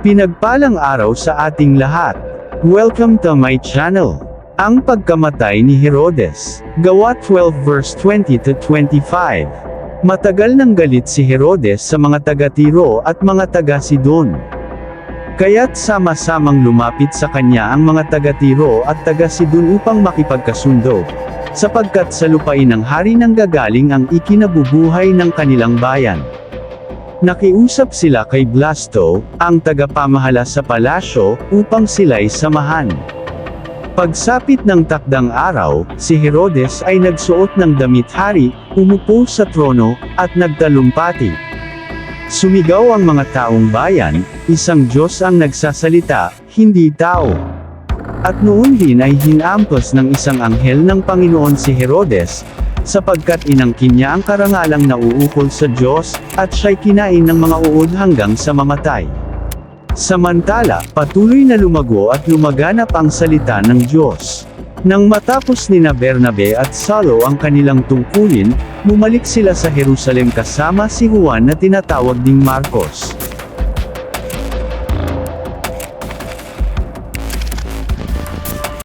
Pinagpalang araw sa ating lahat. Welcome to my channel. Ang pagkamatay ni Herodes. Gawa 12 verse 20 to 25. Matagal nang galit si Herodes sa mga taga-Tiro at mga taga-Sidon. Kaya't sama-samang lumapit sa kanya ang mga taga-Tiro at taga-Sidon upang makipagkasundo. Sapagkat sa lupain ng hari nang gagaling ang ikinabubuhay ng kanilang bayan. Nakiusap sila kay Blasto, ang tagapamahala sa palasyo, upang sila'y samahan. Pagsapit ng takdang araw, si Herodes ay nagsuot ng damit hari, umupo sa trono, at nagtalumpati. Sumigaw ang mga taong bayan, isang Diyos ang nagsasalita, hindi tao. At noon din ay hinampas ng isang anghel ng Panginoon si Herodes, sapagkat inangkin niya ang karangalang nauukol sa Diyos, at siya'y kinain ng mga uod hanggang sa mamatay. Samantala, patuloy na lumago at lumaganap ang salita ng Diyos. Nang matapos ni na Bernabe at Salo ang kanilang tungkulin, bumalik sila sa Jerusalem kasama si Juan na tinatawag ding Marcos.